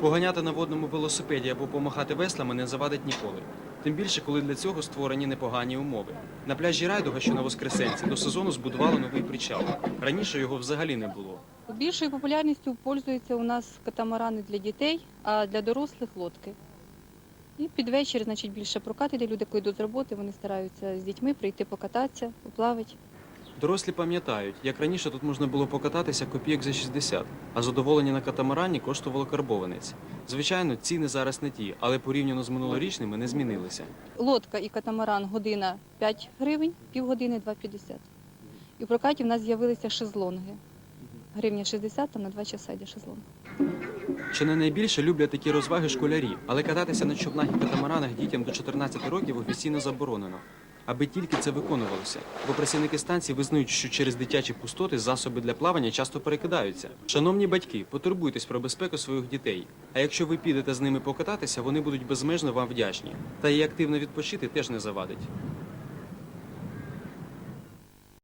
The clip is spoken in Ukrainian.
Поганяти на водному велосипеді або помахати веслами не завадить ніколи. Тим більше, коли для цього створені непогані умови. На пляжі Райдуга, що на Воскресенці, до сезону збудували новий причал. Раніше його взагалі не було. Більшою популярністю пользуються у нас катамарани для дітей, а для дорослих лодки. І під вечір, значить, більше прокат іде. Люди, коли йдуть з роботи, вони стараються з дітьми прийти покататися, поплавати. Дорослі пам'ятають, як раніше тут можна було покататися копійок за 60, а задоволення на катамарані коштувало карбованець. Звичайно, ціни зараз не ті, але порівняно з минулорічними не змінилися. Лодка і катамаран година 5 гривень, півгодини 2,50. І в прокаті в нас з'явилися шезлонги. Гривня 60, там на 2 часа йде шезлонг. Чи не найбільше люблять такі розваги школярі, але кататися на човнах і катамаранах дітям до 14 років офіційно заборонено. Аби тільки це виконувалося, бо працівники станції визнають, що через дитячі пустоти засоби для плавання часто перекидаються. Шановні батьки, потурбуйтесь про безпеку своїх дітей. А якщо ви підете з ними покататися, вони будуть безмежно вам вдячні. Та і активно відпочити теж не завадить.